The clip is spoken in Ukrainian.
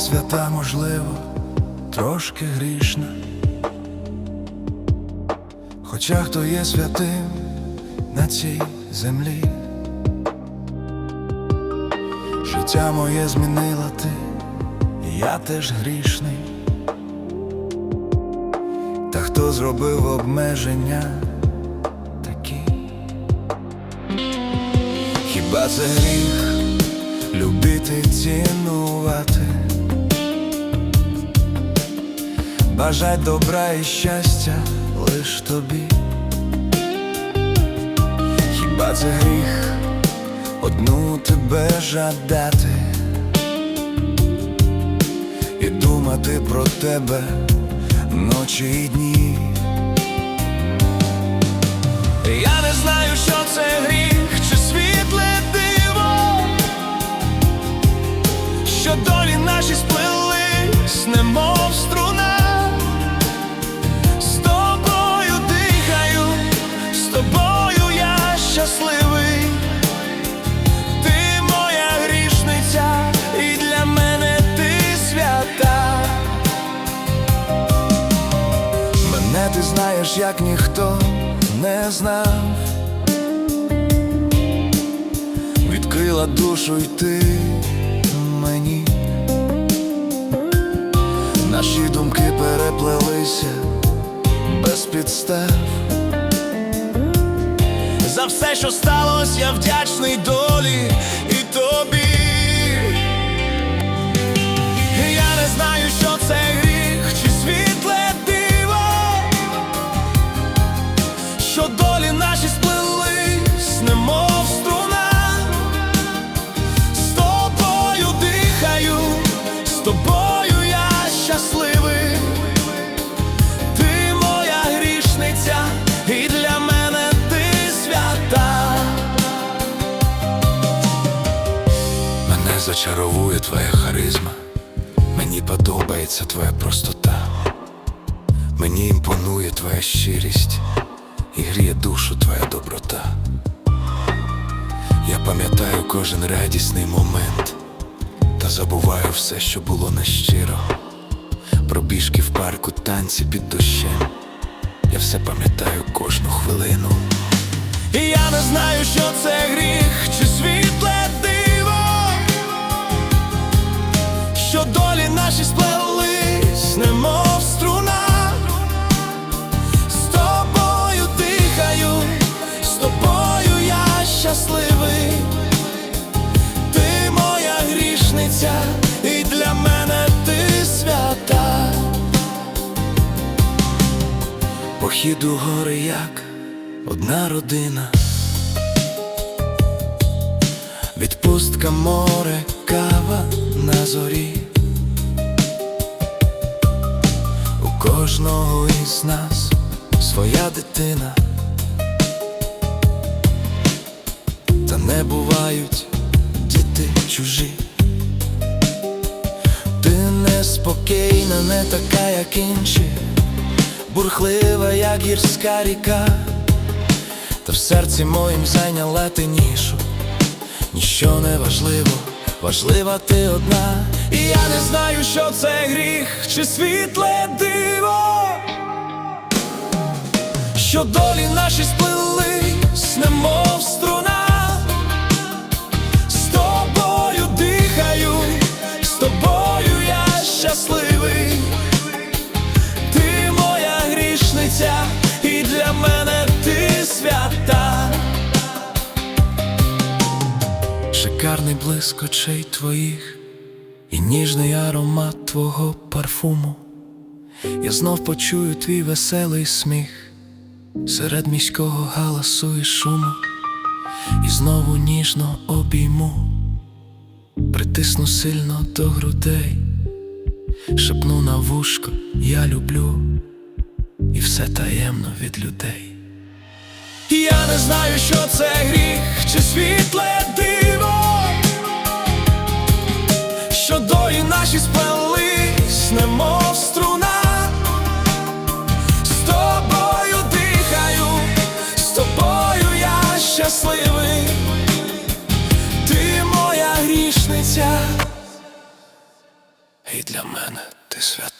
свята, можливо, трошки грішна. Хоча хто є святим на цій землі, життя моє змінила ти, я теж грішний. Та хто зробив обмеження такі? Хіба це гріх любити, цінувати? Бажать добра і щастя лиш тобі. Хіба це гріх одну тебе жадати і думати про тебе ночі і дні? Я не знаю, що це гріх чи світле диво, що долі наші сплелись, немов струна. Ти знаєш, як ніхто не знав. Відкрила душу й ти мені. Наші думки переплелися без підстав. За все, що сталося, я вдячний долі і тобі. Тобою я щасливий. Ти моя грішниця, і для мене ти свята. Мене зачаровує твоя харизма, мені подобається твоя простота, мені імпонує твоя щирість і гріє душу твоя доброта. Я пам'ятаю кожен радісний момент та забуваю все, що було нещиро. Пробіжки в парку, танці під дощем. Я все пам'ятаю кожну хвилину. І я не знаю, що це гріх чи світле диво, що долі наші сплелись, Похід у гори як одна родина. Відпустка море, кава на зорі. У кожного із нас своя дитина. Та не бувають діти чужі. Ти неспокійна, не така, як інші, бурхлива, як гірська ріка, та в серці моїм зайняла ти нішу. Ніщо не важливо, важлива ти одна. І я не знаю, що це гріх чи світле диво, що долі наші сплелись, блиск очей твоїх і ніжний аромат твого парфуму. Я знов почую твій веселий сміх серед міського галасу і шуму, і знову ніжно обійму, притисну сильно до грудей, шепну на вушко, я люблю, і все таємно від людей. Я не знаю, що це гріх чи світле диво, мене ти свята.